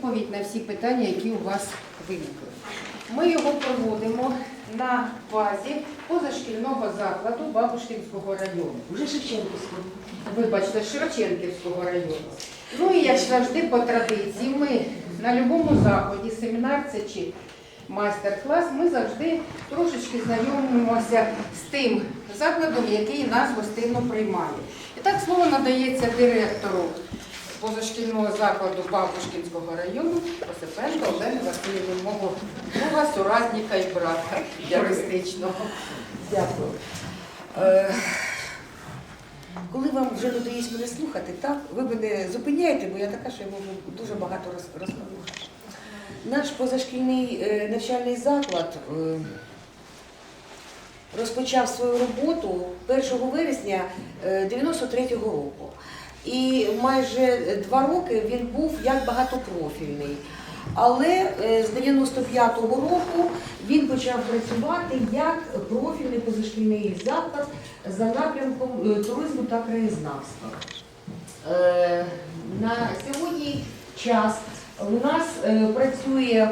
відповідь на всі питання, які у вас виникли. Ми його проводимо на базі позашкільного закладу Бабушкінського району. Вже Шевченківського. Вибачте, Шевченківського району. Ну і як завжди по традиції, ми на будь-якому заході, семінар це чи майстер-клас, ми завжди трошечки знайомимося з тим закладом, який нас гостинно приймає. І так слово надається директору позашкільного закладу Бабушкінського району Осипенко Олени Васильівни, мого друга, соратника і брата юристичного. Дякую. Е, Коли вам вже надоїсть мене слухати, так, ви мене зупиняєте, бо я така, що я можу дуже багато роз- розказати. Наш позашкільний е, навчальний заклад е, розпочав свою роботу 1 вересня 93-го року. І майже два роки він був як багатопрофільний. Але е, з 95-го року він почав працювати як профільний позашкільний заклад за напрямком е, туризму та краєзнавства. Е, На сьогодні час у нас працює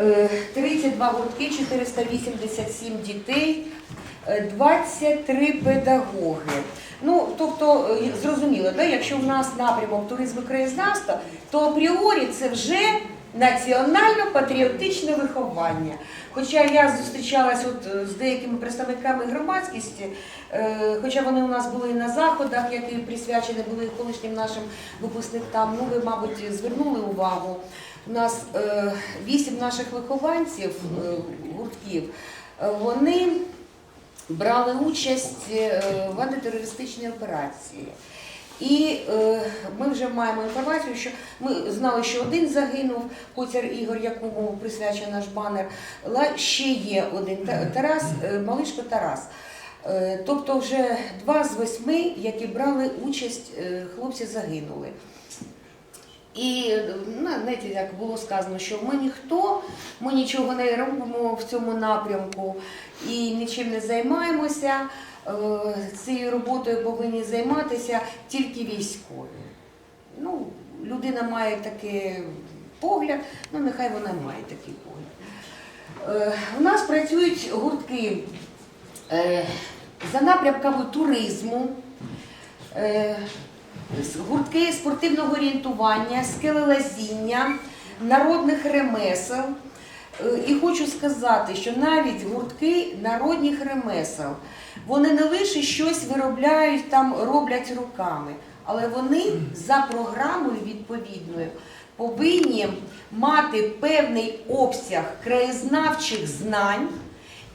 е, 32 гуртки, 487 дітей, 23 педагоги. Ну, тобто, е, зрозуміло, да, якщо в нас напрямок туризму краєзнавства, то апріорі це вже національно-патріотичне виховання. Хоча я зустрічалась от е, з деякими представниками громадськості, е, хоча вони у нас були і на заходах, які присвячені були колишнім нашим випускникам, ну ви, мабуть, звернули увагу. У нас е, вісім наших вихованців е, гуртків, е, вони брали участь е, в антитерористичній операції. І е, ми вже маємо інформацію, що ми знали, що один загинув, Коцяр Ігор, якому присвячений наш банер, але ще є один Тарас, е, Малишко Тарас. Е, тобто вже два з восьми, які брали участь, е, хлопці загинули. І ну, знаєте, як було сказано, що ми ніхто, ми нічого не робимо в цьому напрямку і нічим не займаємося. Е, Цією роботою повинні займатися тільки військові. Ну, людина має такий погляд, ну нехай вона має такий погляд. Е, У нас працюють гуртки е, за напрямками туризму. Гуртки спортивного орієнтування, скелелазіння, народних ремесел. Е, І хочу сказати, що навіть гуртки народних ремесел, вони не лише щось виробляють там, роблять руками, але вони за програмою відповідною повинні мати певний обсяг краєзнавчих знань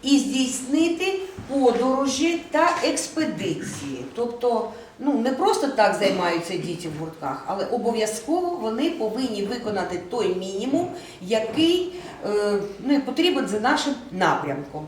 і здійснити подорожі та експедиції. Тобто, ну не просто так займаються діти в гуртках, але обов'язково вони повинні виконати той мінімум, який е, ну, потрібен за нашим напрямком.